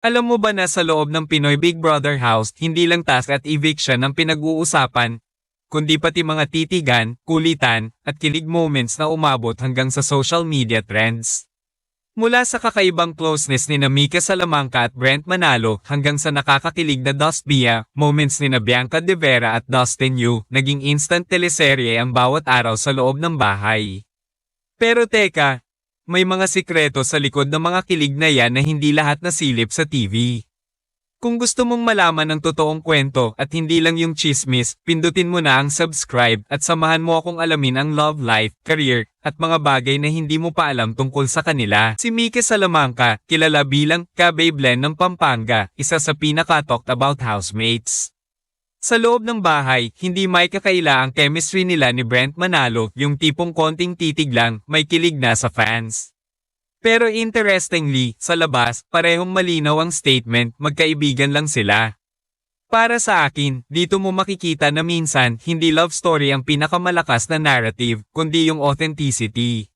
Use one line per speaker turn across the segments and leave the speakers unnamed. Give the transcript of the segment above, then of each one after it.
Alam mo ba na sa loob ng Pinoy Big Brother house, hindi lang task at eviction ang pinag-uusapan, kundi pati mga titigan, kulitan, at kilig moments na umabot hanggang sa social media trends. Mula sa kakaibang closeness ni Mika Salamanca at Brent Manalo hanggang sa nakakakilig na Dust Bia, moments ni Bianca De Vera at Dustin Yu, naging instant teleserye ang bawat araw sa loob ng bahay. Pero teka, may mga sikreto sa likod ng mga kilig na yan na hindi lahat nasilip sa TV. Kung gusto mong malaman ang totoong kwento at hindi lang yung chismis, pindutin mo na ang subscribe at samahan mo akong alamin ang love life, career, at mga bagay na hindi mo pa alam tungkol sa kanila. Si Mike Salamanca, kilala bilang Ka-Babeland ng Pampanga, isa sa pinaka-talked about housemates. Sa loob ng bahay, hindi may kakaila ang chemistry nila ni Brent Manalo, yung tipong konting titig lang, may kilig na sa fans. Pero interestingly, sa labas, parehong malinaw ang statement, magkaibigan lang sila. Para sa akin, dito mo makikita na minsan, hindi love story ang pinakamalakas na narrative, kundi yung authenticity.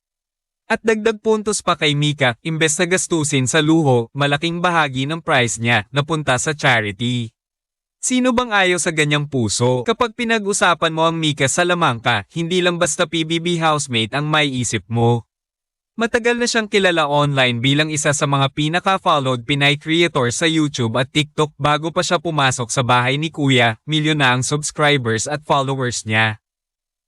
At dagdag puntos pa kay Mika, imbes na gastusin sa luho, malaking bahagi ng price niya, napunta sa charity. Sino bang ayaw sa ganyang puso? Kapag pinag-usapan mo ang Mika Salamanca, hindi lang basta PBB housemate ang may isip mo. Matagal na siyang kilala online bilang isa sa mga pinaka-followed Pinay creator sa YouTube at TikTok bago pa siya pumasok sa bahay ni Kuya, milyon na ang subscribers at followers niya.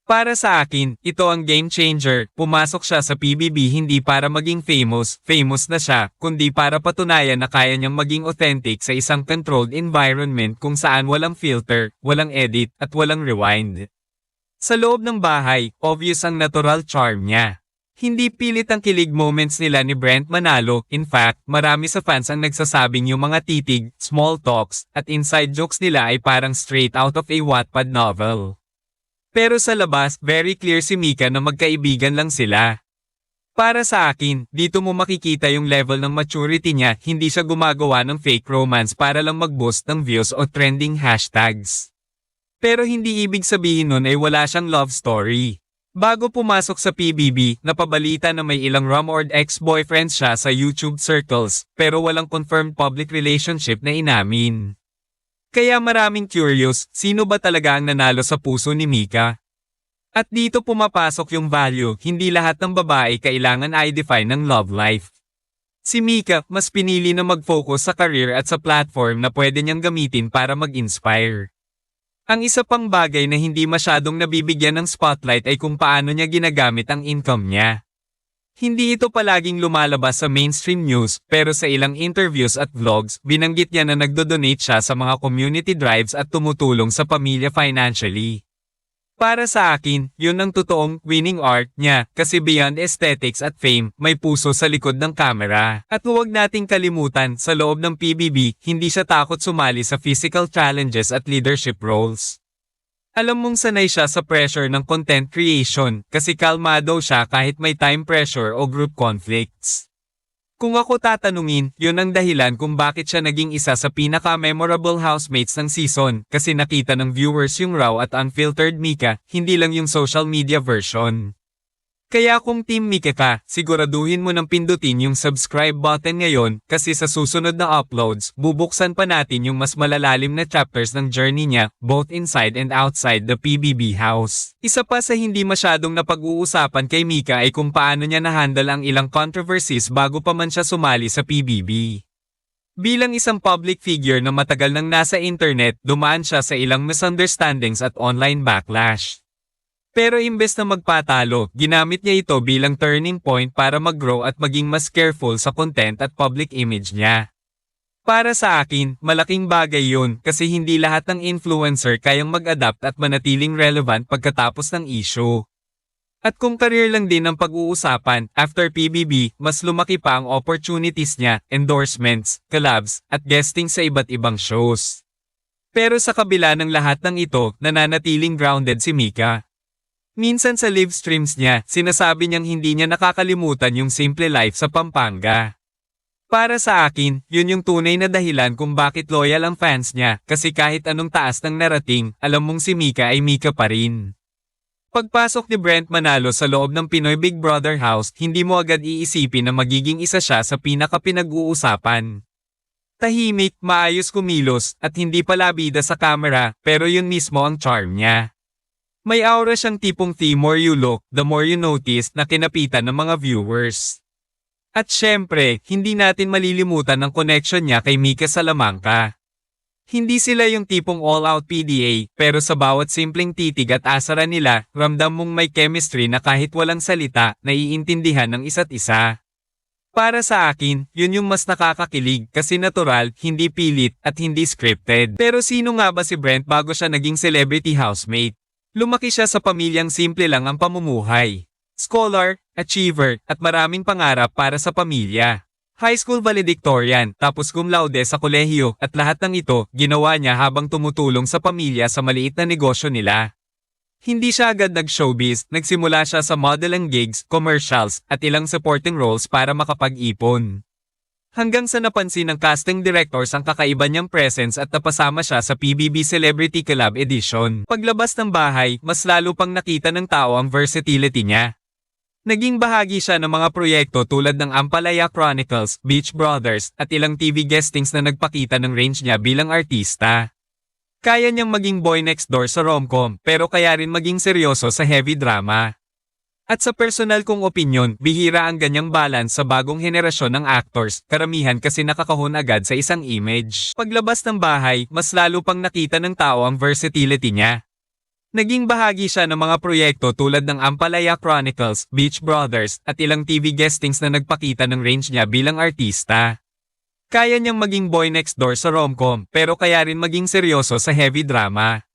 Para sa akin, ito ang game changer, pumasok siya sa PBB hindi para maging famous, famous na siya, kundi para patunayan na kaya niyang maging authentic sa isang controlled environment kung saan walang filter, walang edit, at walang rewind. Sa loob ng bahay, obvious ang natural charm niya. Hindi pilit ang kilig moments nila ni Brent Manalo, in fact, marami sa fans ang nagsasabing yung mga titig, small talks, at inside jokes nila ay parang straight out of a Wattpad novel. Pero sa labas, very clear si Mika na magkaibigan lang sila. Para sa akin, dito mo makikita yung level ng maturity niya, hindi siya gumagawa ng fake romance para lang mag-boost ng views o trending hashtags. Pero hindi ibig sabihin nun ay wala siyang love story. Bago pumasok sa PBB, napabalita na may ilang rumored ex-boyfriends siya sa YouTube circles, pero walang confirmed public relationship na inamin. Kaya maraming curious, sino ba talaga ang nanalo sa puso ni Mika? At dito pumapasok yung value, hindi lahat ng babae kailangan i-define ng love life. Si Mika, mas pinili na mag-focus sa career at sa platform na pwede niyang gamitin para mag-inspire. Ang isa pang bagay na hindi masyadong nabibigyan ng spotlight ay kung paano niya ginagamit ang income niya. Hindi ito palaging lumalabas sa mainstream news, pero sa ilang interviews at vlogs, binanggit niya na nagdo-donate siya sa mga community drives at tumutulong sa pamilya financially. Para sa akin, yun ang totoong winning art niya kasi beyond aesthetics at fame, may puso sa likod ng kamera. At huwag nating kalimutan, sa loob ng PBB, hindi siya takot sumali sa physical challenges at leadership roles. Alam mong sanay siya sa pressure ng content creation kasi kalmado siya kahit may time pressure o group conflicts. Kung ako tatanungin, yun ang dahilan kung bakit siya naging isa sa pinaka-memorable housemates ng season kasi nakita ng viewers yung raw at unfiltered Mika, hindi lang yung social media version. Kaya kung Team Mika ka, siguraduhin mo nang pindutin yung subscribe button ngayon kasi sa susunod na uploads, bubuksan pa natin yung mas malalalim na chapters ng journey niya, both inside and outside the PBB house. Isa pa sa hindi masyadong napag-uusapan kay Mika ay kung paano niya nahandle ang ilang controversies bago pa man siya sumali sa PBB. Bilang isang public figure na matagal nang nasa internet, dumaan siya sa ilang misunderstandings at online backlash. Pero imbes na magpatalo, ginamit niya ito bilang turning point para mag-grow at maging mas careful sa content at public image niya. Para sa akin, malaking bagay yun kasi hindi lahat ng influencer kayang mag-adapt at manatiling relevant pagkatapos ng issue. At kung career lang din ang pag-uusapan, after PBB, mas lumaki pa ang opportunities niya, endorsements, collabs, at guesting sa iba't ibang shows. Pero sa kabila ng lahat ng ito, nananatiling grounded si Mika. Minsan sa live streams niya, sinasabi niyang hindi niya nakakalimutan yung simple life sa Pampanga. Para sa akin, yun yung tunay na dahilan kung bakit loyal ang fans niya, kasi kahit anong taas ng narating, alam mong si Mika ay Mika pa rin. Pagpasok ni Brent Manalo sa loob ng Pinoy Big Brother house, hindi mo agad iisipin na magiging isa siya sa pinaka pinag-uusapan. Tahimik, maayos kumilos, at hindi palabida sa camera, pero yun mismo ang charm niya. May aura siyang tipong the more you look, the more you notice na kinapitan ng mga viewers. At syempre, hindi natin malilimutan ang connection niya kay Mika Salamanca. Hindi sila yung tipong all-out PDA, pero sa bawat simpleng titig at asara nila, ramdam mong may chemistry na kahit walang salita, naiintindihan ng isa't isa. Para sa akin, yun yung mas nakakakilig kasi natural, hindi pilit, at hindi scripted. Pero sino nga ba si Brent bago siya naging celebrity housemate? Lumaki siya sa pamilyang simple lang ang pamumuhay. Scholar, achiever, at maraming pangarap para sa pamilya. High school valedictorian, tapos cum laude sa kolehiyo, at lahat ng ito, ginawa niya habang tumutulong sa pamilya sa maliit na negosyo nila. Hindi siya agad nag-showbiz, nagsimula siya sa modeling gigs, commercials, at ilang supporting roles para makapag-ipon. Hanggang sa napansin ng casting directors ang kakaiba niyang presence at napasama siya sa PBB Celebrity Collab Edition. Paglabas ng bahay, mas lalo pang nakita ng tao ang versatility niya. Naging bahagi siya ng mga proyekto tulad ng Ampalaya Chronicles, Beach Brothers, at ilang TV guestings na nagpakita ng range niya bilang artista. Kaya niyang maging boy next door sa romcom, pero kaya rin maging seryoso sa heavy drama. At sa personal kong opinion, bihira ang ganyang balance sa bagong henerasyon ng actors, karamihan kasi nakakahon agad sa isang image. Paglabas ng bahay, mas lalo pang nakita ng tao ang versatility niya. Naging bahagi siya ng mga proyekto tulad ng Ampalaya Chronicles, Beach Brothers, at ilang TV guestings na nagpakita ng range niya bilang artista. Kaya niyang maging boy next door sa romcom, pero kaya rin maging seryoso sa heavy drama.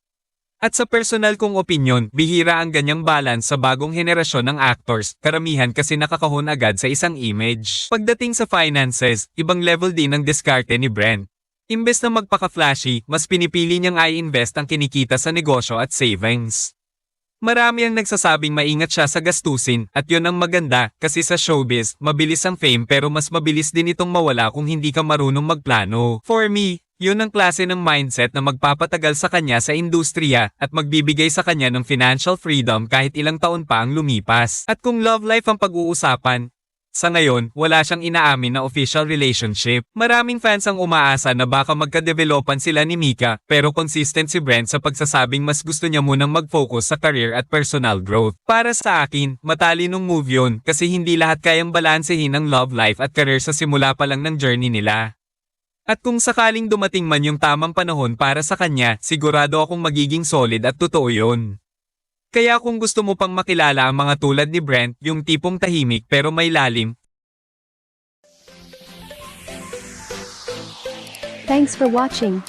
At sa personal kong opinion, bihira ang ganyang balance sa bagong henerasyon ng actors, karamihan kasi nakakahon agad sa isang image. Pagdating sa finances, ibang level din ang diskarte ni Brent. Imbes na magpaka-flashy, mas pinipili niyang i-invest ang kinikita sa negosyo at savings. Marami ang nagsasabing maingat siya sa gastusin at yun ang maganda kasi sa showbiz, mabilis ang fame pero mas mabilis din itong mawala kung hindi ka marunong magplano. For me, yun ang klase ng mindset na magpapatagal sa kanya sa industriya at magbibigay sa kanya ng financial freedom kahit ilang taon pa ang lumipas. At kung love life ang pag-uusapan, sa ngayon, wala siyang inaamin na official relationship. Maraming fans ang umaasa na baka magka-developan sila ni Mika, pero consistent si Brent sa pagsasabing mas gusto niya munang mag-focus sa career at personal growth. Para sa akin, matalinong move yun kasi hindi lahat kayang balansehin ang love life at career sa simula pa lang ng journey nila. At kung sakaling dumating man yung tamang panahon para sa kanya, sigurado akong magiging solid at totoo yun. Kaya kung gusto mo pang makilala ang mga tulad ni Brent, yung tipong tahimik pero may lalim,
Thanks for watching.